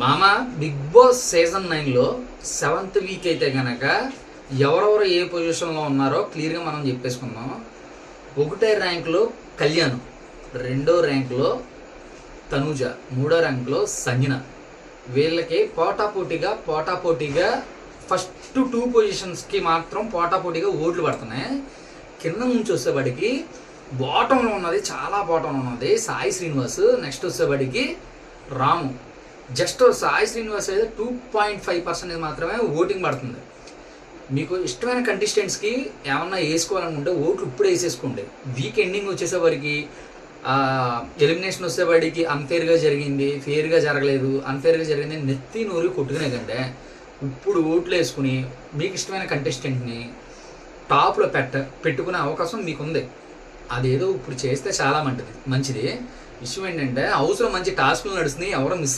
మామ big Boss season నైన్లో seventh week అయితే కనుక ఎవరెవరు ఏ పొజిషన్లో ఉన్నారో క్లియర్గా మనం చెప్పేసుకుందాం. ఒకటే ర్యాంక్లో కళ్యాణ్ రెండో ర్యాంక్లో తనుజ మూడో ర్యాంక్లో సంజన. వీళ్ళకి పోటాపోటీగా పోటాపోటీగా ఫస్ట్ టూ పొజిషన్స్కి మాత్రం పోటాపోటీగా ఓట్లు పడుతున్నాయి. కింద నుంచి వచ్చేవాడికి బాటంలో ఉన్నది చాలా బాటంలో ఉన్నది సాయి శ్రీనివాస్. నెక్స్ట్ వచ్చేవాడికి రాము. జస్ట్ సాయి శ్రీనివాస్ అయితే టూ పాయింట్ ఫైవ్ పర్సెంట్ మాత్రమే ఓటింగ్ పడుతుంది. మీకు ఇష్టమైన కంటెస్టెంట్స్కి ఏమన్నా వేసుకోవాలనుకుంటే ఓట్లు ఇప్పుడే వేసేసుకోండి. వీక్ ఎండింగ్ వచ్చేసేవారికి ఎలిమినేషన్ వచ్చేవాడికి అన్ఫేర్గా జరిగింది ఫేర్గా జరగలేదు అన్ఫేర్గా జరిగింది నెత్తి నూరి కొట్టుకునేదంటే ఇప్పుడు ఓట్లు వేసుకుని మీకు ఇష్టమైన కంటెస్టెంట్ని టాప్లో పెట్ట పెట్టుకునే అవకాశం మీకు ఉంది అదేదో ఇప్పుడు చేస్తే చాలా మంచిది. మంచిది. విషయం ఏంటంటే హౌస్లో మంచి టాస్క్లు నడుస్తున్నాయి ఎవరో మిస్